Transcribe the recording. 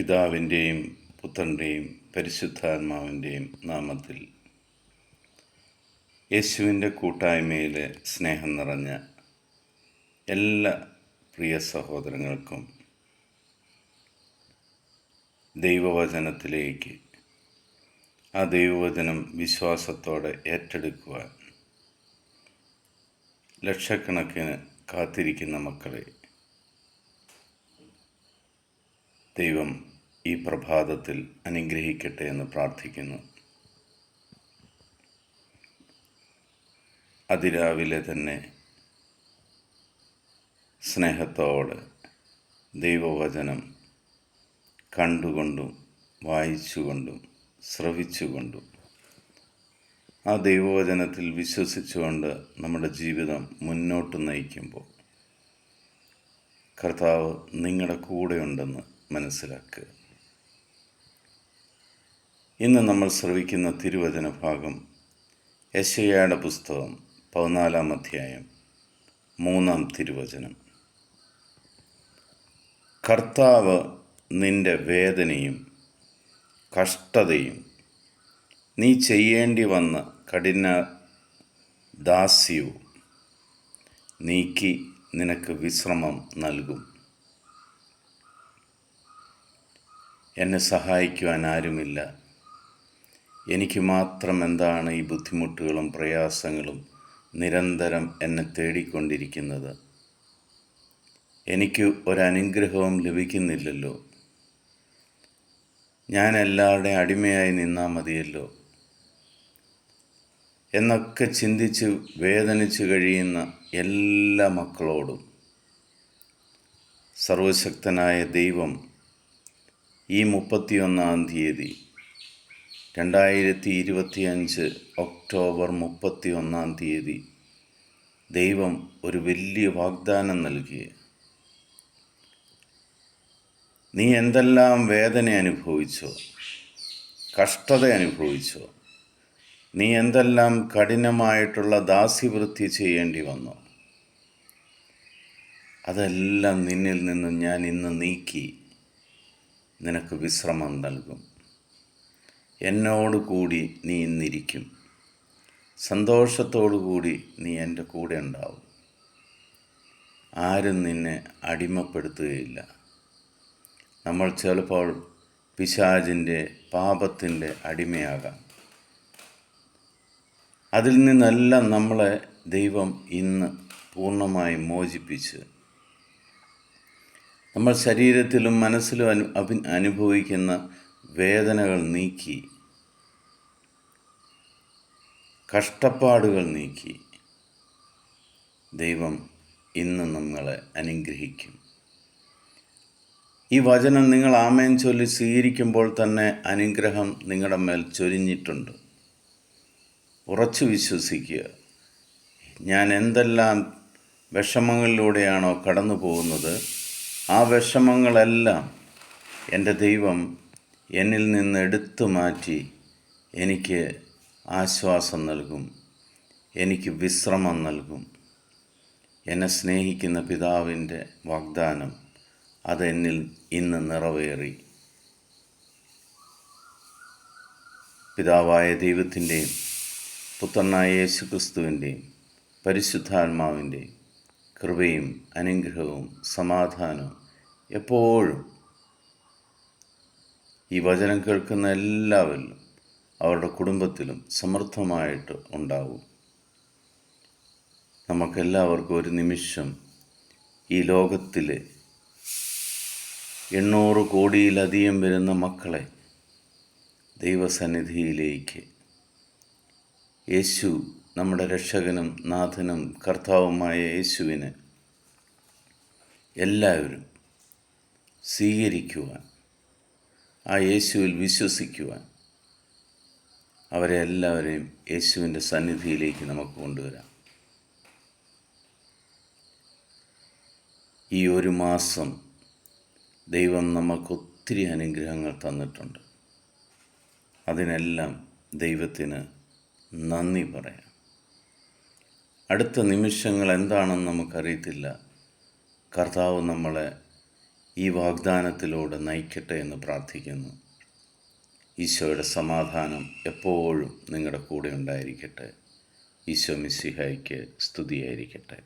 പിതാവിന്റെയും പുത്രന്റെയും പരിശുദ്ധാത്മാവിന്റെയും നാമത്തിൽ യേശുവിന്റെ കൂട്ടായ്മയിലെ സ്നേഹം നിറഞ്ഞ എല്ലാ പ്രിയ സഹോദരങ്ങൾക്കും ദൈവവചനത്തിലേക്ക് ആ ദൈവവചനം വിശ്വാസത്തോടെ ഏറ്റെടുക്കുവാൻ ലക്ഷക്കണക്കിന് കാത്തിരിക്കുന്ന മക്കളെ ദൈവം ഈ പ്രഭാതത്തിൽ അനുഗ്രഹിക്കട്ടെ എന്ന് പ്രാർത്ഥിക്കുന്നു. അതിരാവിലെ തന്നെ സ്നേഹത്തോടെ ദൈവവചനം കണ്ടുകൊണ്ടും വായിച്ചുകൊണ്ടും ശ്രവിച്ചുകൊണ്ടും ആ ദൈവവചനത്തിൽ വിശ്വസിച്ചുകൊണ്ട് നമ്മുടെ ജീവിതം മുന്നോട്ട് നയിക്കുമ്പോൾ കർത്താവ് നിങ്ങളുടെ കൂടെയുണ്ടെന്ന് മനസ്സിലാക്കുക. ഇന്ന് നമ്മൾ ശ്രവിക്കുന്ന തിരുവചന ഭാഗം യശയായുടെ പുസ്തകം പതിനാലാം അധ്യായം മൂന്നാം തിരുവചനം. കർത്താവ് നിന്റെ വേദനയും കഷ്ടതയും നീ ചെയ്യേണ്ടി വന്ന കഠിന ദാസ്യവും നീക്കി നിനക്ക് വിശ്രമം നൽകും. എന്നെ സഹായിക്കുവാൻ ആരുമില്ല. എനിക്ക് മാത്രം എന്താണ് ഈ ബുദ്ധിമുട്ടുകളും പ്രയാസങ്ങളും നിരന്തരം എന്നെ തേടിക്കൊണ്ടിരിക്കുന്നത്? എനിക്ക് ഒരനുഗ്രഹവും ലഭിക്കുന്നില്ലല്ലോ. ഞാൻ എല്ലാവരുടെയും അടിമയായി നിന്നാൽ മതിയല്ലോ. എന്നൊക്കെ ചിന്തിച്ച് വേദനിച്ച് കഴിയുന്ന എല്ലാ മക്കളോടും സർവശക്തനായ ദൈവം ഈ മുപ്പത്തിയൊന്നാം തീയതി രണ്ടായിരത്തി ഇരുപത്തി അഞ്ച് ഒക്ടോബർ മുപ്പത്തി ഒന്നാം തീയതി ദൈവം ഒരു വലിയ വാഗ്ദാനം നൽകിയ നീ എന്തെല്ലാം വേദന അനുഭവിച്ചോ കഷ്ടത അനുഭവിച്ചോ നീ എന്തെല്ലാം കഠിനമായിട്ടുള്ള ദാസ്യവൃത്തി ചെയ്യേണ്ടി വന്നു അതെല്ലാം നിന്നിൽ നിന്നും ഞാൻ ഇന്ന് നീക്കി. നിനക്ക് വിശ്രമം നൽകും. എന്നോട് കൂടി നീ ഇന്നിരിക്കും. സന്തോഷത്തോടു കൂടി നീ എന്റെ കൂടെ ഉണ്ടാവും. ആരും നിന്നെ അടിമപ്പെടുത്തുകയില്ല. നമ്മൾ ചിലപ്പോൾ പിശാചിന്റെ പാപത്തിന്റെ അടിമയാകാം. അതിൽ നിന്നെല്ലാം നമ്മളെ ദൈവം ഇന്ന് പൂർണമായി മോചിപ്പിച്ച് നമ്മൾ ശരീരത്തിലും മനസ്സിലും അനു അനുഭവിക്കുന്ന വേദനകൾ നീക്കി കഷ്ടപ്പാടുകൾ നീക്കി ദൈവം ഇന്ന് നിങ്ങളെ അനുഗ്രഹിക്കും. ഈ വചനം നിങ്ങൾ ആമേൻ ചൊല്ലി സ്വീകരിക്കുമ്പോൾ തന്നെ അനുഗ്രഹം നിങ്ങളുടെ മേൽ ചൊരിഞ്ഞിട്ടുണ്ട്. ഉറച്ചു വിശ്വസിക്കുക. ഞാൻ എന്തെല്ലാം വിഷമങ്ങളിലൂടെയാണോ കടന്നു പോകുന്നത് ആ വിഷമങ്ങളെല്ലാം എന്റെ ദൈവം എന്നിൽ നിന്ന് എടുത്തു മാറ്റി എനിക്ക് ആശ്വാസം നൽകും. എനിക്ക് വിശ്രമം നൽകും. എന്നെ സ്നേഹിക്കുന്ന പിതാവിന്റെ വാഗ്ദാനം അതെന്നിൽ ഇന്ന് നിറവേറി. പിതാവായ ദൈവത്തിന്റെയും പുത്രനായ യേശുക്രിസ്തുവിന്റെയും പരിശുദ്ധാത്മാവിന്റെയും കൃപയും അനുഗ്രഹവും സമാധാനവും എപ്പോഴും ഈ വചനം കേൾക്കുന്ന എല്ലാവരിലും അവരുടെ കുടുംബത്തിലും സമർത്ഥമായിട്ട് ഉണ്ടാവും. നമുക്കെല്ലാവർക്കും ഒരു നിമിഷം ഈ ലോകത്തിലെ എണ്ണൂറ് കോടിയിലധികം വരുന്ന മക്കളെ ദൈവസന്നിധിയിലേക്ക്. യേശു നമ്മുടെ രക്ഷകനും നാഥനും കർത്താവുമായ യേശുവിനെ എല്ലാവരും സ്വീകരിക്കുവാൻ ആ യേശുവിൽ വിശ്വസിക്കുവാൻ അവരെ എല്ലാവരെയും യേശുവിന്റെ സന്നിധിയിലേക്ക് നമുക്ക് കൊണ്ടുവരാം. ഈ ഒരു മാസം ദൈവം നമുക്ക് ഒത്തിരി അനുഗ്രഹങ്ങൾ തന്നിട്ടുണ്ട്. അതിനെല്ലാം ദൈവത്തിന് നന്ദി പറയാം. അടുത്ത നിമിഷങ്ങൾ എന്താണെന്ന് നമുക്കറിയത്തില്ല. കർത്താവ് നമ്മളെ ഈ വാഗ്ദാനത്തിലൂടെ നയിക്കട്ടെ എന്ന് പ്രാർത്ഥിക്കുന്നു. ഈശോയുടെ സമാധാനം എപ്പോഴും നിങ്ങളുടെ കൂടെ ഉണ്ടായിരിക്കട്ടെ. ഈശോ മിസ്സിഹായ്ക്ക് സ്തുതിയായിരിക്കട്ടെ.